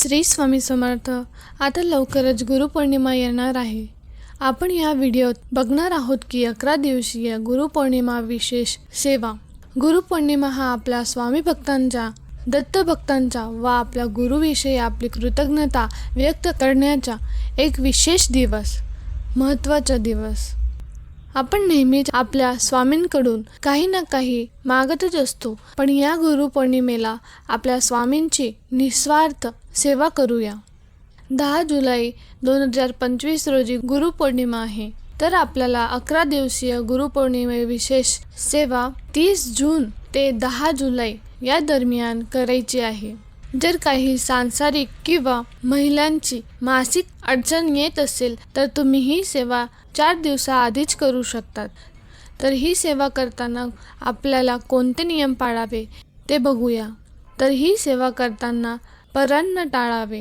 श्री स्वामी समर्थ. आता लवकरच गुरुपौर्णिमा येणार आहे. आपण या व्हिडिओत बघणार आहोत की अकरा दिवसीय गुरुपौर्णिमा विशेष सेवा. गुरुपौर्णिमा हा आपल्या स्वामी भक्तांच्या दत्तभक्तांचा व आपल्या गुरुविषयी आपली कृतज्ञता व्यक्त करण्याचा एक विशेष दिवस महत्त्वाचा दिवस. आपण नेहमीच आपल्या स्वामींकडून काही ना काही मागतच असतो. पण या गुरुपौर्णिमेला आपल्या स्वामींची निस्वार्थ सेवा करूया. दहा जुलै दोन हजार पंचवीस रोजी गुरुपौर्णिमा आहे. तर आपल्याला अकरा दिवसीय गुरुपौर्णिमे विशेष सेवा तीस जून ते दहा जुलै या दरम्यान करायची आहे. जर काही सांसारिक किंवा महिलांची मासिक अडचण येत असेल तर तुम्ही ही सेवा चार दिवसाआधीच करू शकतात. तर ही सेवा करताना आपल्याला कोणते नियम पाळावे ते बघूया. तर ही सेवा करताना परान्न टाळावे.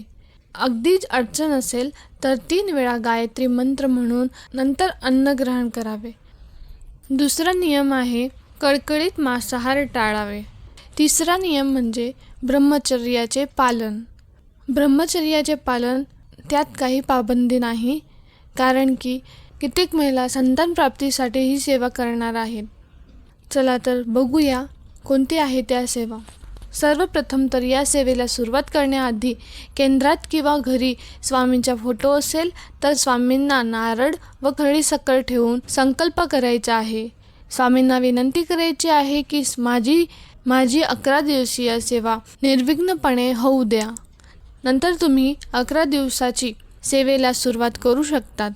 अगदीच अडचण असेल तर तीन वेळा गायत्री मंत्र म्हणून नंतर अन्न ग्रहण करावे. दुसरा नियम आहे कडकडीत मांसाहार टाळावे. तिसरा नियम म्हणजे ब्रह्मचर्याचे पालन. ब्रह्मचर्याचे पालन त्यात काही पाबंदी नाही कारण की कित्येक महिला संतान प्राप्तीसाठी ही सेवा करणार आहेत. चला तर बघूया कोणती आहे त्या सेवा. सर्वप्रथम तर या सेवेला सुरुवात करण्याआधी केंद्रात किंवा घरी स्वामींचा फोटो असेल तर स्वामींना नारळ व खडीसाखर ठेवून संकल्प करायचा आहे. स्वामींना विनंती करायची आहे की माझी माझी अकरा दिवसीय सेवा निर्विघ्नपणे होऊ द्या. नंतर तुम्ही अकरा दिवसाची सेवेला सुरुवात करू शकतात.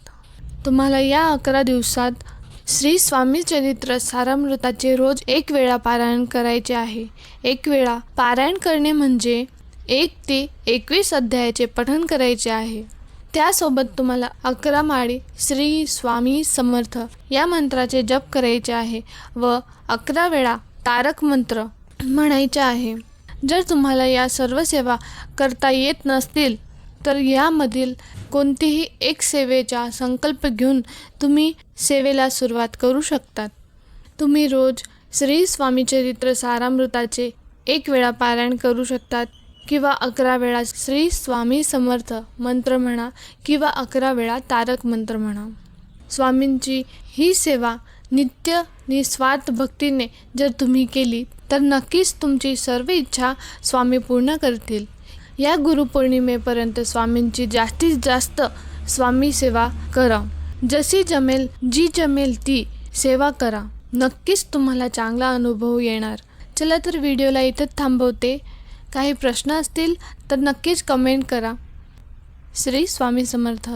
तुम्हाला या अकरा दिवसात श्री स्वामी चरित्र सारामृताचे रोज एक वेळा पारायण करायचे आहे. एक वेळा पारायण करणे म्हणजे एक ते एकवीस अध्यायाचे पठण करायचे आहे. त्यासोबत तुम्हाला अकरा माळी श्री स्वामी समर्थ या मंत्राचे जप करायचे आहे व अकरा वेळा तारक मंत्र म्हणायचे आहे. जर तुम्हाला या सर्व सेवा करता येत नसतील तर यामधील कोणतीही एक सेवेचा संकल्प घेऊन तुम्ही सेवेला सुरुवात करू शकतात. तुम्ही रोज श्री स्वामीचरित्र सारामृताचे एक वेळा पारायण करू शकतात किंवा अकरा वेळा श्री स्वामी समर्थ मंत्र म्हणा किंवा अकरा वेळा तारक मंत्र म्हणा. स्वामींची ही सेवा नित्य निस्वार्थ भक्तीने जर तुम्ही केली तर नक्कीच तुमची सर्व इच्छा स्वामी पूर्ण करतील. या गुरुपौर्णिमेपर्यंत स्वामींची जास्तीत जास्त स्वामी सेवा करा. जशी जमेल जी जमेल ती सेवा करा. नक्कीच तुम्हाला चांगला अनुभव येणार. चला तर व्हिडिओला इथंच थांबवते. काही प्रश्न असतील तर नक्कीच कमेंट करा. श्री स्वामी समर्थ.